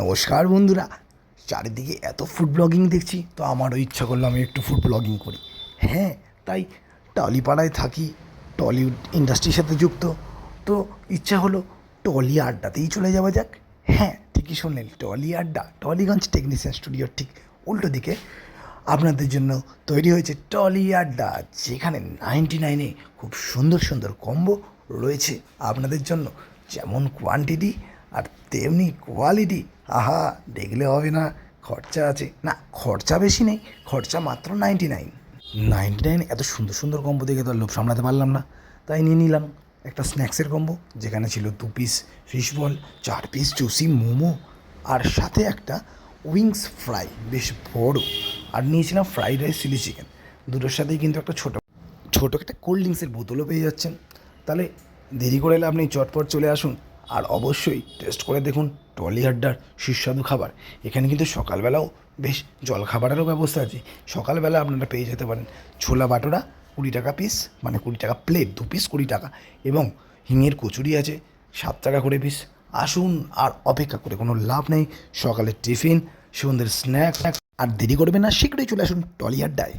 নমস্কার বন্ধুরা। চারিদিকে এত ফুড ব্লগিং দেখছি, তো আমারও ইচ্ছা করল আমি একটু ফুড ব্লগিং করি। হ্যাঁ তাই টলিপাড়ায় থাকি, টলিউড ইন্ডাস্ট্রির সাথে যুক্ত। তো ইচ্ছা হলো টলি আড্ডাতেই চলে যাওয়া যাক। হ্যাঁ ঠিকই শুনলেন, টলি আড্ডা, টলিগঞ্জ টেকনিশিয়ান স্টুডিওর ঠিক উল্টো দিকে আপনাদের জন্য তৈরি হয়েছে টলি আড্ডা, যেখানে নাইনটি নাইনে খুব সুন্দর সুন্দর কম্বো রয়েছে আপনাদের জন্য। যেমন কোয়ান্টিটি আর তেমনি কোয়ালিটি আহা, দেখলে হবে না, খরচা আছে। না, খরচা বেশি নেই, খরচা মাত্র নাইনটি নাইন নাইনটি নাইন এত সুন্দর সুন্দর কম্বো দেখে তো আর লোভ সামলাতে পারলাম না। তাই নিয়ে নিলাম একটা স্ন্যাক্সের কম্বো যেখানে ছিল দু পিস ফিশ বল চার পিস জুসি মোমো, আর সাথে একটা উইংস ফ্রাই বেশ বড়। আর নিয়েছিলাম ফ্রাইড রাইস চিলি চিকেন দুটোর সাথেই কিন্তু একটা ছোটো ছোটো একটা কোল্ড ড্রিঙ্কসের বোতলও পেয়ে যাচ্ছেন। তাহলে দেরি করে এলে আপনি চটপট চলে আসুন। আর অবশ্যই টেস্ট করে দেখুন টলি আড্ডার সুস্বাদু খাবার। এখানে কিন্তু সকালবেলাও বেশ জল খাবারেরও ব্যবস্থা আছে। সকালবেলা আপনারা পেয়ে যেতে পারেন ছোলা বাটোরা কুড়ি টাকা পিস মানে কুড়ি টাকা প্লেট দু পিস কুড়ি টাকা। এবং হিঙের কচুরি আছে সাত টাকা করে পিস আসুন আর অপেক্ষা করে কোনো লাভ নেই। সকালের টিফিন সন্ধ্যের স্ন্যাক্স আর দেরি করবেন না, শীঘ্রই চলে আসুন টলি আড্ডায়।